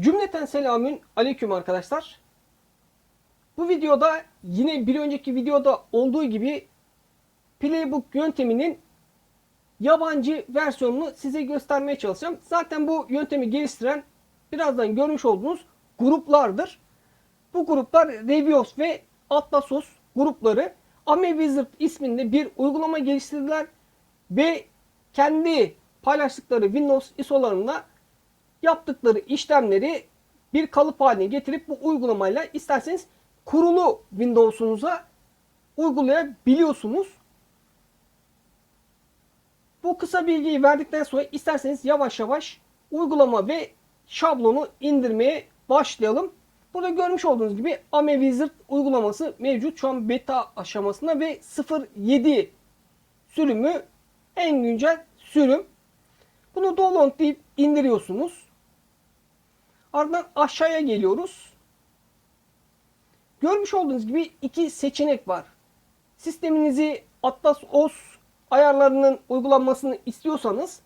Cümleten selamün aleyküm arkadaşlar. Bu videoda yine bir önceki videoda olduğu gibi Playbook yönteminin yabancı versiyonunu size göstermeye çalışacağım. Zaten bu yöntemi geliştiren birazdan görmüş olduğunuz gruplardır. Bu gruplar Revios ve Atlasos grupları Ame Wizard isminde bir uygulama geliştirdiler ve kendi paylaştıkları Windows ISO'larında yaptıkları işlemleri bir kalıp haline getirip bu uygulamayla isterseniz kurulu Windows'unuza uygulayabiliyorsunuz. Bu kısa bilgiyi verdikten sonra isterseniz yavaş yavaş uygulama ve şablonu indirmeye başlayalım. Burada görmüş olduğunuz gibi Ame Wizard uygulaması mevcut. Şu an beta aşamasında ve 0.7 sürümü en güncel sürüm. Bunu download deyip indiriyorsunuz. Ardından aşağıya geliyoruz. Görmüş olduğunuz gibi iki seçenek var. Sisteminizi Atlas OS ayarlarının uygulanmasını istiyorsanız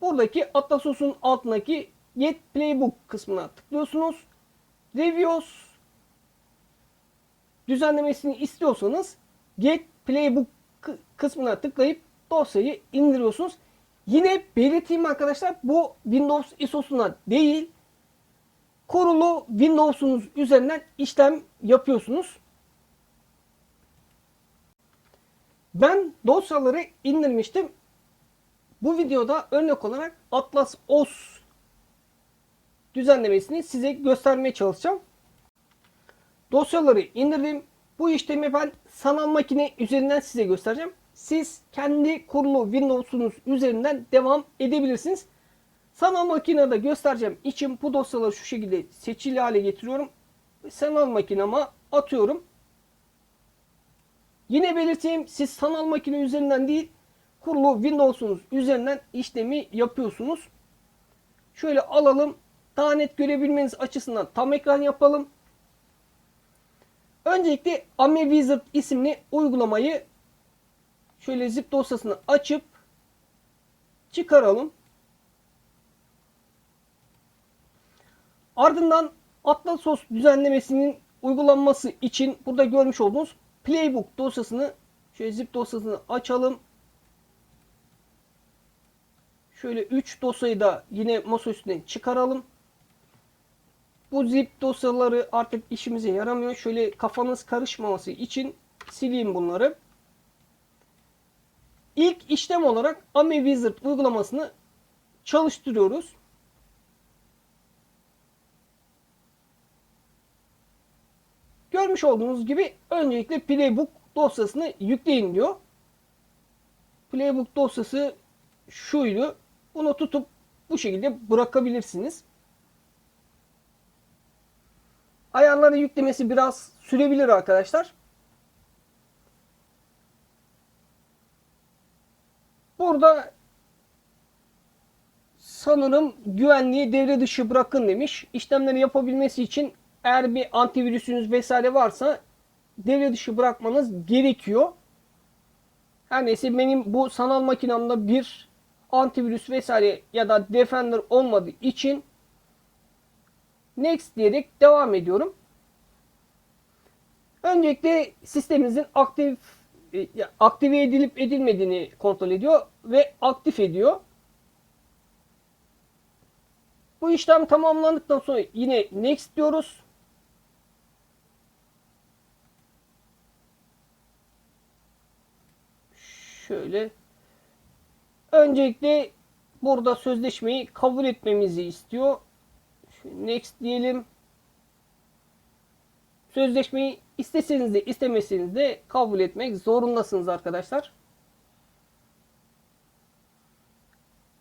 buradaki Atlas OS'un altındaki Get Playbook kısmına tıklıyorsunuz. Reviews düzenlemesini istiyorsanız Get Playbook kısmına tıklayıp dosyayı indiriyorsunuz. Yine belirteyim arkadaşlar bu Windows ISO'suna değil kurulu Windows'unuz üzerinden işlem yapıyorsunuz. Ben dosyaları indirmiştim. Bu videoda örnek olarak Atlas OS düzenlemesini size göstermeye çalışacağım. Dosyaları indirdim. Bu işlemi ben sanal makine üzerinden size göstereceğim. Siz kendi kurulu Windows'unuz üzerinden devam edebilirsiniz. Sanal makinede göstereceğim için bu dosyaları şu şekilde seçili hale getiriyorum. Sanal makinama atıyorum. Yine belirteyim siz sanal makine üzerinden değil kurulu Windows'unuz üzerinden işlemi yapıyorsunuz. Şöyle alalım. Daha net görebilmeniz açısından tam ekran yapalım. Öncelikle Ame Wizard isimli uygulamayı şöyle zip dosyasını açıp çıkaralım. Ardından Atlasos düzenlemesinin uygulanması için burada görmüş olduğunuz Playbook dosyasını şöyle zip dosyasını açalım. Şöyle 3 dosyayı da yine masa üstüne çıkaralım. Bu zip dosyaları artık işimize yaramıyor. Şöyle kafanız karışmaması için sileyim bunları. İlk işlem olarak Ame Wizard uygulamasını çalıştırıyoruz. Görmüş olduğunuz gibi öncelikle Playbook dosyasını yükleyin diyor. Playbook dosyası şuydu. Bunu tutup bu şekilde bırakabilirsiniz. Ayarları yüklemesi biraz sürebilir arkadaşlar. Burada sanırım güvenliği devre dışı bırakın demiş. İşlemleri yapabilmesi için eğer bir antivirüsünüz vesaire varsa devre dışı bırakmanız gerekiyor. Her neyse benim bu sanal makinamda bir antivirüs vesaire ya da Defender olmadığı için Next diyerek devam ediyorum. Öncelikle sisteminizin aktif e, aktive edilip edilmediğini kontrol ediyor ve aktif ediyor. Bu işlem tamamlandıktan sonra yine next diyoruz. Şöyle öncelikle burada sözleşmeyi kabul etmemizi istiyor. Next diyelim. Sözleşmeyi isteseniz de istemeseniz de kabul etmek zorundasınız arkadaşlar.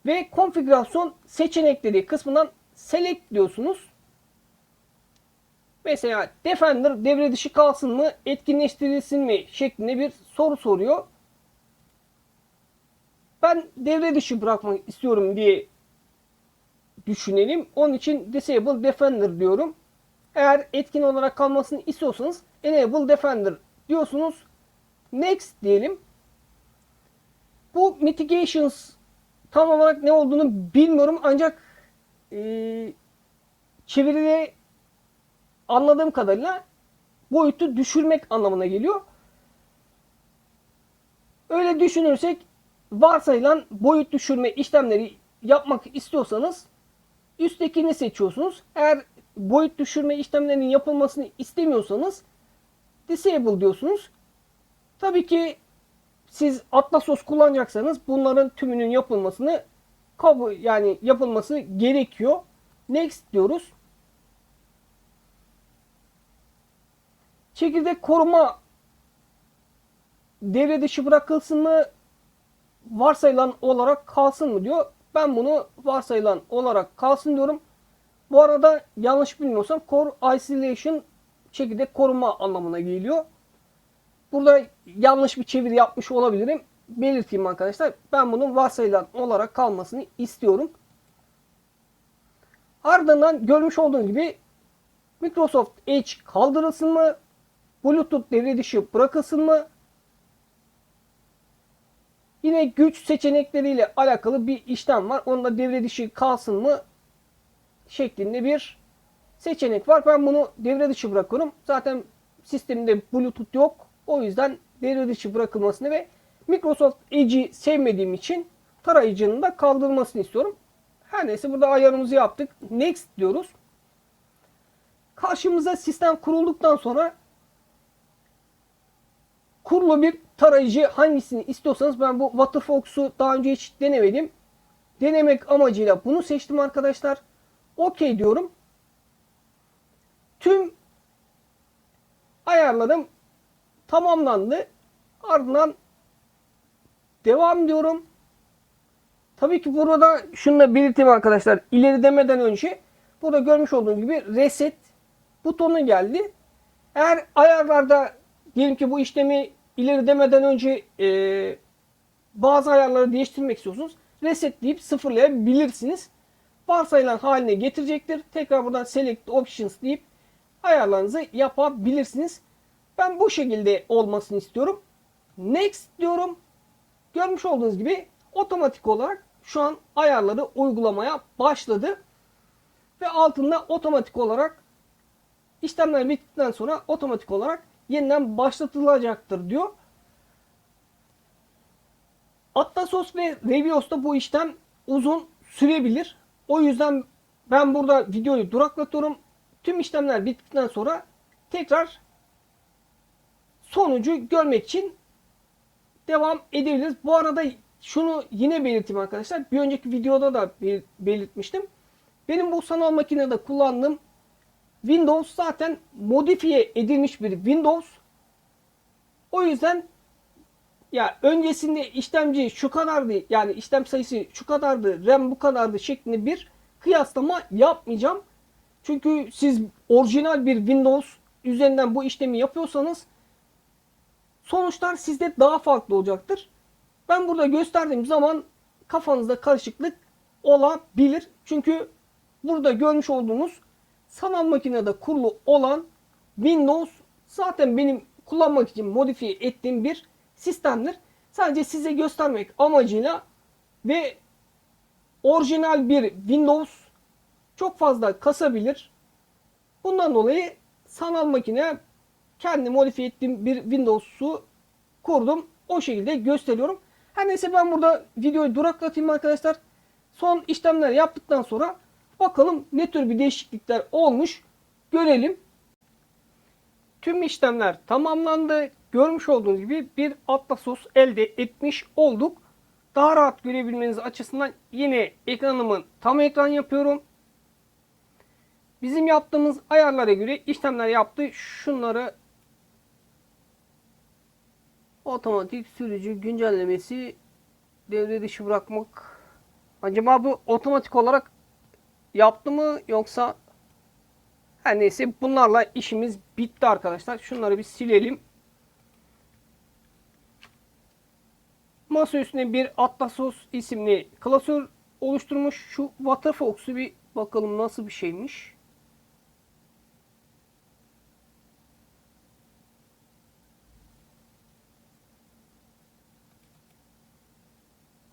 Ve konfigürasyon seçenekleri kısmından select diyorsunuz. Mesela Defender devre dışı kalsın mı, etkinleştirilsin mi şeklinde bir soru soruyor. Ben devre dışı bırakmak istiyorum diye düşünelim. Onun için Disable Defender diyorum. Eğer etkin olarak kalmasını istiyorsanız Enable Defender diyorsunuz. Next diyelim. Bu mitigations tam olarak ne olduğunu bilmiyorum ancak e, çeviride anladığım kadarıyla boyutu düşürmek anlamına geliyor. Öyle düşünürsek varsayılan boyut düşürme işlemleri yapmak istiyorsanız üsttekini seçiyorsunuz. Eğer boyut düşürme işlemlerinin yapılmasını istemiyorsanız disable diyorsunuz. Tabii ki siz Atlasos kullanacaksanız bunların tümünün yapılmasını kabul yani yapılması gerekiyor. Next diyoruz. Çekirdek koruma devre dışı bırakılsın mı varsayılan olarak kalsın mı diyor. Ben bunu varsayılan olarak kalsın diyorum. Bu arada yanlış bilmiyorsam core isolation çekirdek koruma anlamına geliyor. Burada yanlış bir çeviri yapmış olabilirim. Belirteyim arkadaşlar. Ben bunun varsayılan olarak kalmasını istiyorum. Ardından görmüş olduğunuz gibi Microsoft Edge kaldırılsın mı? Bluetooth devre dışı bırakılsın mı? Yine güç seçenekleriyle alakalı bir işlem var. Onda devre dışı kalsın mı? Şeklinde bir seçenek var. Ben bunu devre dışı bırakıyorum. Zaten sistemde Bluetooth yok. O yüzden devre dışı bırakılmasını ve Microsoft Edge'i sevmediğim için tarayıcının da kaldırılmasını istiyorum. Her neyse burada ayarımızı yaptık. Next diyoruz. Karşımıza sistem kurulduktan sonra kurulu bir tarayıcı hangisini istiyorsanız ben bu Waterfox'u daha önce hiç denemedim. Denemek amacıyla bunu seçtim arkadaşlar. OK diyorum. Tüm ayarlarım tamamlandı. Ardından devam diyorum. Tabii ki burada şunu da belirteyim arkadaşlar. İleri demeden önce burada görmüş olduğunuz gibi reset butonu geldi. Eğer ayarlarda diyelim ki bu işlemi ileri demeden önce e, bazı ayarları değiştirmek istiyorsunuz. Reset deyip sıfırlayabilirsiniz. Varsayılan haline getirecektir. Tekrar buradan select options deyip ayarlarınızı yapabilirsiniz. Ben bu şekilde olmasını istiyorum. Next diyorum. Görmüş olduğunuz gibi otomatik olarak şu an ayarları uygulamaya başladı. Ve altında otomatik olarak işlemler bittikten sonra otomatik olarak yeniden başlatılacaktır diyor. Atlasos ve Revios'ta bu işlem uzun sürebilir. O yüzden ben burada videoyu duraklatıyorum. Tüm işlemler bittikten sonra tekrar sonucu görmek için devam edebiliriz. Bu arada şunu yine belirteyim arkadaşlar. Bir önceki videoda da belirtmiştim. Benim bu sanal makinede kullandığım Windows zaten modifiye edilmiş bir Windows. O yüzden ya öncesinde işlemci şu kadardı yani işlem sayısı şu kadardı RAM bu kadardı şeklinde bir kıyaslama yapmayacağım. Çünkü siz orijinal bir Windows üzerinden bu işlemi yapıyorsanız sonuçlar sizde daha farklı olacaktır. Ben burada gösterdiğim zaman kafanızda karışıklık olabilir. Çünkü burada görmüş olduğunuz sanal makinede kurulu olan Windows zaten benim kullanmak için modifiye ettiğim bir sistemdir. Sadece size göstermek amacıyla ve orijinal bir Windows çok fazla kasabilir. Bundan dolayı sanal makine kendi modifiye ettiğim bir Windows'u kurdum. O şekilde gösteriyorum. Her neyse ben burada videoyu duraklatayım arkadaşlar. Son işlemler yaptıktan sonra bakalım ne tür bir değişiklikler olmuş görelim. Tüm işlemler tamamlandı. Görmüş olduğunuz gibi bir Atlasos elde etmiş olduk. Daha rahat görebilmeniz açısından yine ekranımın tam ekran yapıyorum. Bizim yaptığımız ayarlara göre işlemler yaptı. Şunları otomatik sürücü güncellemesi devre dışı bırakmak. Acaba bu otomatik olarak yaptı mı yoksa her neyse bunlarla işimiz bitti arkadaşlar. Şunları bir silelim. Masa üstüne bir Atlasos isimli klasör oluşturmuş. Şu Waterfox'u bir bakalım nasıl bir şeymiş.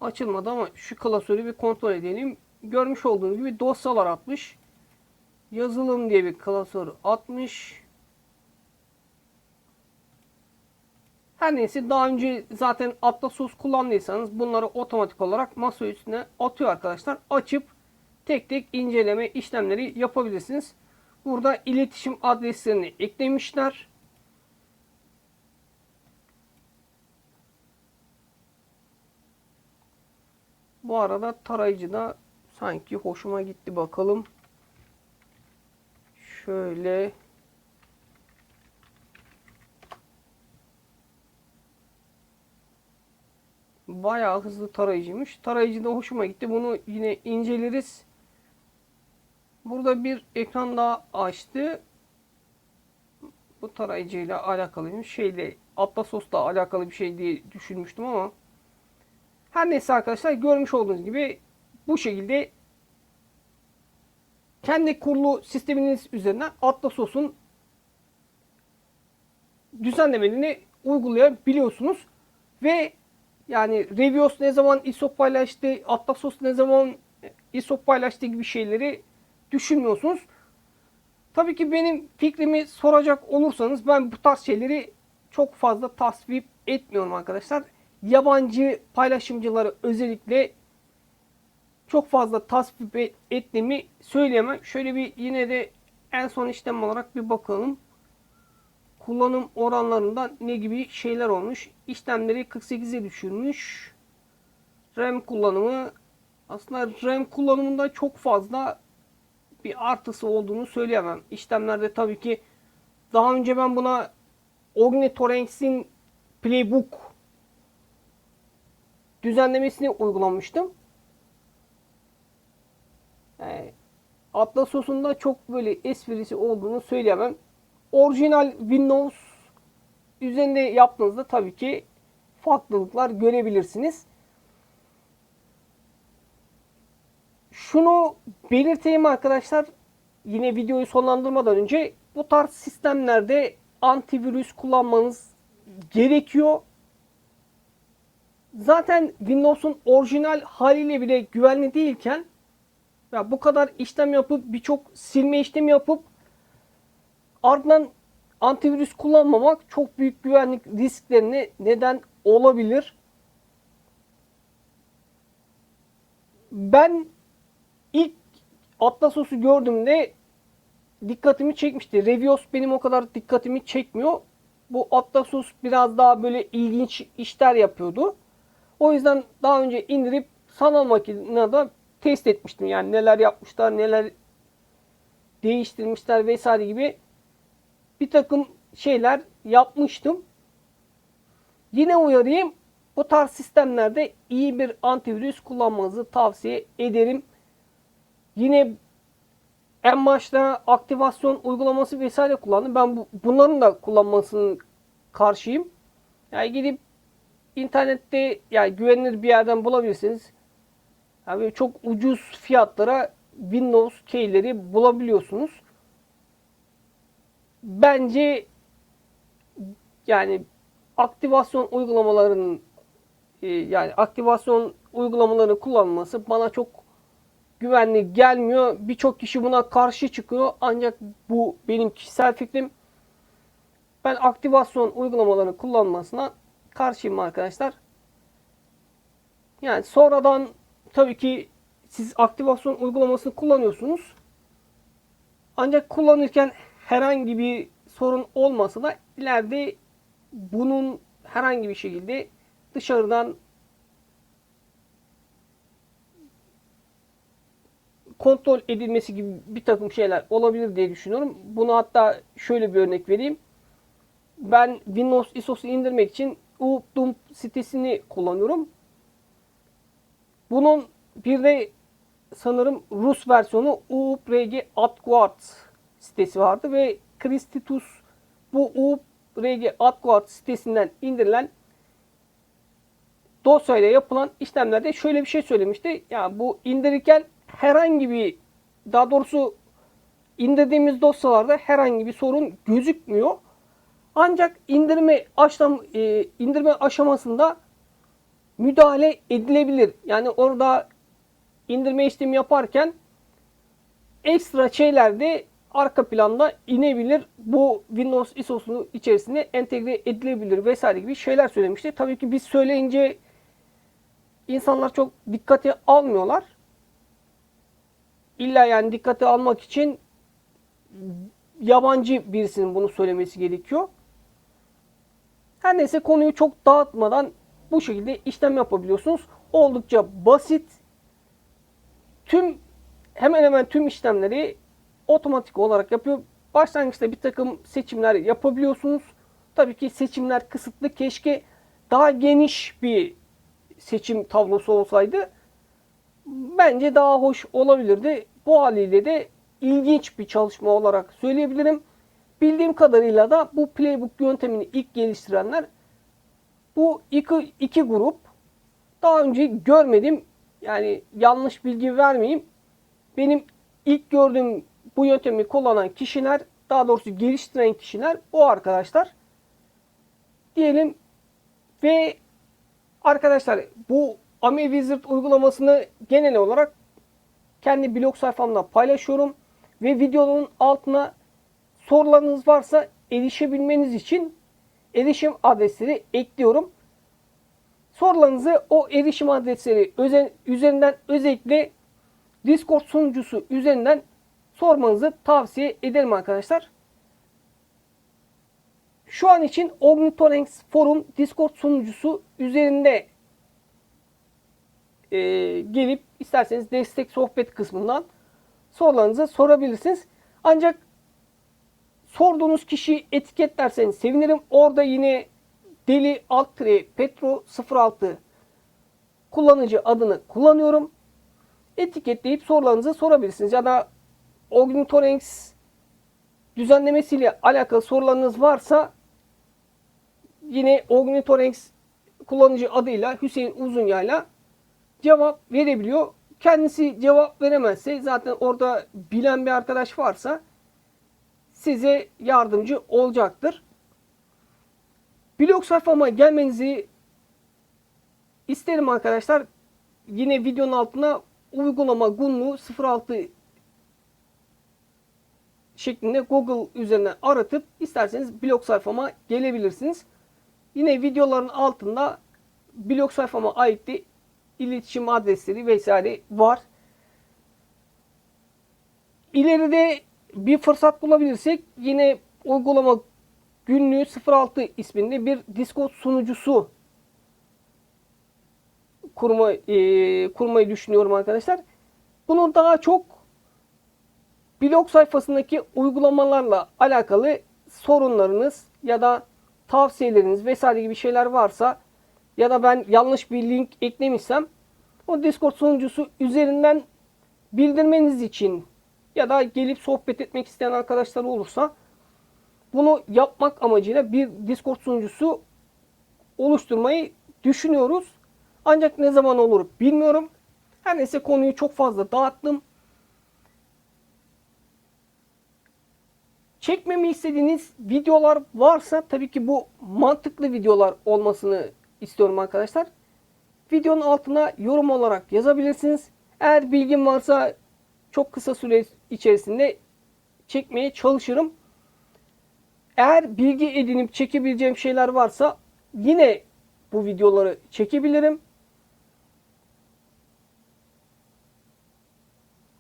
Açılmadı ama şu klasörü bir kontrol edelim. Görmüş olduğunuz gibi dosyalar atmış. yazılım diye bir klasör atmış. Her neyse daha önce zaten Atlasos kullandıysanız bunları otomatik olarak masa üstüne atıyor arkadaşlar. Açıp tek tek inceleme işlemleri yapabilirsiniz. Burada iletişim adreslerini eklemişler. Bu arada tarayıcı da sanki hoşuma gitti bakalım. Şöyle bayağı hızlı tarayıcıymış. Tarayıcı da hoşuma gitti. Bunu yine inceleriz. Burada bir ekran daha açtı. Bu tarayıcıyla alakalıymış. Şeyle Atlasos'la alakalı bir şey diye düşünmüştüm ama her neyse arkadaşlar görmüş olduğunuz gibi bu şekilde kendi kurulu sisteminiz üzerinden Atlasos'un düzenlemelerini uygulayabiliyorsunuz. Ve yani Revios ne zaman ISO paylaştı, Atlasos ne zaman ISO paylaştı gibi şeyleri düşünmüyorsunuz. Tabii ki benim fikrimi soracak olursanız ben bu tarz şeyleri çok fazla tasvip etmiyorum arkadaşlar. Yabancı paylaşımcıları özellikle çok fazla tasvip et- ettiğimi söyleyemem. Şöyle bir yine de en son işlem olarak bir bakalım. Kullanım oranlarında ne gibi şeyler olmuş. İşlemleri 48'e düşürmüş. RAM kullanımı aslında RAM kullanımında çok fazla bir artısı olduğunu söyleyemem. İşlemlerde tabii ki daha önce ben buna Ornithorenx'in Playbook düzenlemesini uygulamıştım. Atlasos'un da çok böyle esprisi olduğunu söyleyemem. Orijinal Windows üzerinde yaptığınızda tabii ki farklılıklar görebilirsiniz. Şunu belirteyim arkadaşlar. Yine videoyu sonlandırmadan önce bu tarz sistemlerde antivirüs kullanmanız gerekiyor. Zaten Windows'un orijinal haliyle bile güvenli değilken ya bu kadar işlem yapıp birçok silme işlemi yapıp ardından antivirüs kullanmamak çok büyük güvenlik risklerine neden olabilir. Ben ilk Atlasos'u gördüğümde dikkatimi çekmişti. Revios benim o kadar dikkatimi çekmiyor. Bu Atlasos biraz daha böyle ilginç işler yapıyordu. O yüzden daha önce indirip sanal makinede test etmiştim. Yani neler yapmışlar, neler değiştirmişler vesaire gibi bir takım şeyler yapmıştım. Yine uyarayım. Bu tarz sistemlerde iyi bir antivirüs kullanmanızı tavsiye ederim. Yine en başta aktivasyon uygulaması vesaire kullandım. Ben bu, bunların da kullanmasının karşıyım. Yani gidip internette yani güvenilir bir yerden bulabilirsiniz. Yani çok ucuz fiyatlara Windows keyleri bulabiliyorsunuz. Bence yani aktivasyon uygulamalarının e, yani aktivasyon uygulamalarını kullanması bana çok güvenli gelmiyor. Birçok kişi buna karşı çıkıyor. Ancak bu benim kişisel fikrim. Ben aktivasyon uygulamalarını kullanmasına karşıyım arkadaşlar. Yani sonradan tabii ki siz aktivasyon uygulamasını kullanıyorsunuz. Ancak kullanırken herhangi bir sorun olmasa da ileride bunun herhangi bir şekilde dışarıdan kontrol edilmesi gibi bir takım şeyler olabilir diye düşünüyorum. Bunu hatta şöyle bir örnek vereyim. Ben Windows ISO'su indirmek için Ubuntu sitesini kullanıyorum. Bunun bir de sanırım Rus versiyonu UUPRG Adguard sitesi vardı ve Christitus bu UUPRG Adguard sitesinden indirilen dosyayla yapılan işlemlerde şöyle bir şey söylemişti. Yani bu indirirken herhangi bir daha doğrusu indirdiğimiz dosyalarda herhangi bir sorun gözükmüyor. Ancak indirme aşam e, indirme aşamasında müdahale edilebilir. Yani orada indirme işlemi yaparken ekstra şeyler de arka planda inebilir. Bu Windows ISO'sunun içerisine entegre edilebilir vesaire gibi şeyler söylemişti. Tabii ki biz söyleyince insanlar çok dikkate almıyorlar. İlla yani dikkate almak için yabancı birisinin bunu söylemesi gerekiyor. Her neyse konuyu çok dağıtmadan bu şekilde işlem yapabiliyorsunuz. Oldukça basit. Tüm hemen hemen tüm işlemleri otomatik olarak yapıyor. Başlangıçta bir takım seçimler yapabiliyorsunuz. Tabii ki seçimler kısıtlı. Keşke daha geniş bir seçim tablosu olsaydı bence daha hoş olabilirdi. Bu haliyle de ilginç bir çalışma olarak söyleyebilirim. Bildiğim kadarıyla da bu playbook yöntemini ilk geliştirenler bu iki, iki grup. Daha önce görmedim. Yani yanlış bilgi vermeyeyim. Benim ilk gördüğüm bu yöntemi kullanan kişiler, daha doğrusu geliştiren kişiler o arkadaşlar. Diyelim ve arkadaşlar bu Ami Wizard uygulamasını genel olarak kendi blog sayfamda paylaşıyorum ve videonun altına sorularınız varsa erişebilmeniz için erişim adresleri ekliyorum. Sorularınızı o erişim adresleri üzerinden özellikle Discord sunucusu üzerinden sormanızı tavsiye ederim arkadaşlar. Şu an için Ornithoranx Forum Discord sunucusu üzerinde e, gelip isterseniz destek sohbet kısmından sorularınızı sorabilirsiniz. Ancak sorduğunuz kişiyi etiketlerseniz sevinirim. Orada yine deli alt tire petro 06 kullanıcı adını kullanıyorum. Etiketleyip sorularınızı sorabilirsiniz. Ya da Ornithoranx düzenlemesiyle alakalı sorularınız varsa yine Ornithoranx kullanıcı adıyla Hüseyin Uzunya'yla cevap verebiliyor. Kendisi cevap veremezse zaten orada bilen bir arkadaş varsa size yardımcı olacaktır. Blog sayfama gelmenizi isterim arkadaşlar. Yine videonun altına uygulama Gunnu 06 şeklinde Google üzerinden aratıp isterseniz blog sayfama gelebilirsiniz. Yine videoların altında blog sayfama ait de iletişim adresleri vesaire var. İleride bir fırsat bulabilirsek yine uygulama günlüğü 06 isminde bir Discord sunucusu kurma, e, kurmayı düşünüyorum arkadaşlar. Bunu daha çok blog sayfasındaki uygulamalarla alakalı sorunlarınız ya da tavsiyeleriniz vesaire gibi şeyler varsa ya da ben yanlış bir link eklemişsem o Discord sunucusu üzerinden bildirmeniz için ya da gelip sohbet etmek isteyen arkadaşlar olursa bunu yapmak amacıyla bir Discord sunucusu oluşturmayı düşünüyoruz. Ancak ne zaman olur bilmiyorum. Her neyse konuyu çok fazla dağıttım. Çekmemi istediğiniz videolar varsa tabii ki bu mantıklı videolar olmasını istiyorum arkadaşlar. Videonun altına yorum olarak yazabilirsiniz. Eğer bilgim varsa çok kısa süre içerisinde çekmeye çalışırım. Eğer bilgi edinip çekebileceğim şeyler varsa yine bu videoları çekebilirim.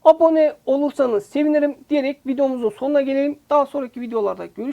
Abone olursanız sevinirim diyerek videomuzun sonuna gelelim. Daha sonraki videolarda görüşürüz.